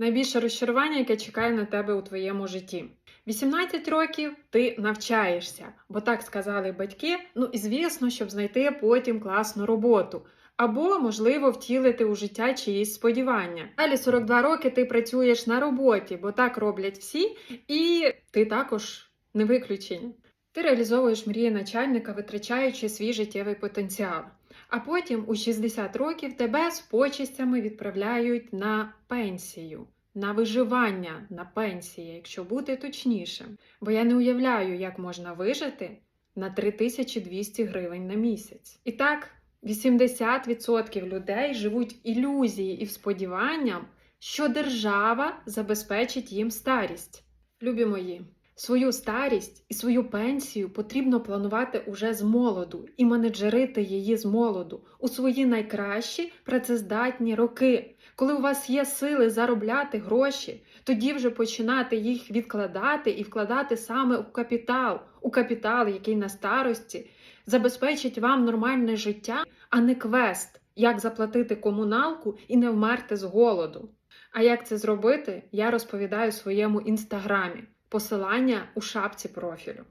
Найбільше розчарування, яке чекає на тебе у твоєму житті. 18 років ти навчаєшся, бо так сказали батьки. Ну і звісно, щоб знайти потім класну роботу. Або, можливо, втілити у життя чиїсь сподівання. Далі 42 роки ти працюєш на роботі, бо так роблять всі, і ти також не виключення. Ти реалізовуєш мрії начальника, витрачаючи свій життєвий потенціал. А потім у 60 років тебе з почестями відправляють на пенсію, на виживання на пенсії, якщо бути точнішим. Бо я не уявляю, як можна вижити на 3200 гривень на місяць. І так, 80% людей живуть ілюзії і сподіванням, що держава забезпечить їм старість. Любі мої, свою старість і свою пенсію потрібно планувати уже з молоду і менеджерити її з молоду у свої найкращі працездатні роки. Коли у вас є сили заробляти гроші, тоді вже починати їх відкладати і вкладати саме у капітал, у капітал, який на старості забезпечить вам нормальне життя, а не квест, як заплатити комуналку і не вмерти з голоду. А як це зробити, я розповідаю в своєму інстаграмі. Посилання у шапці профілю.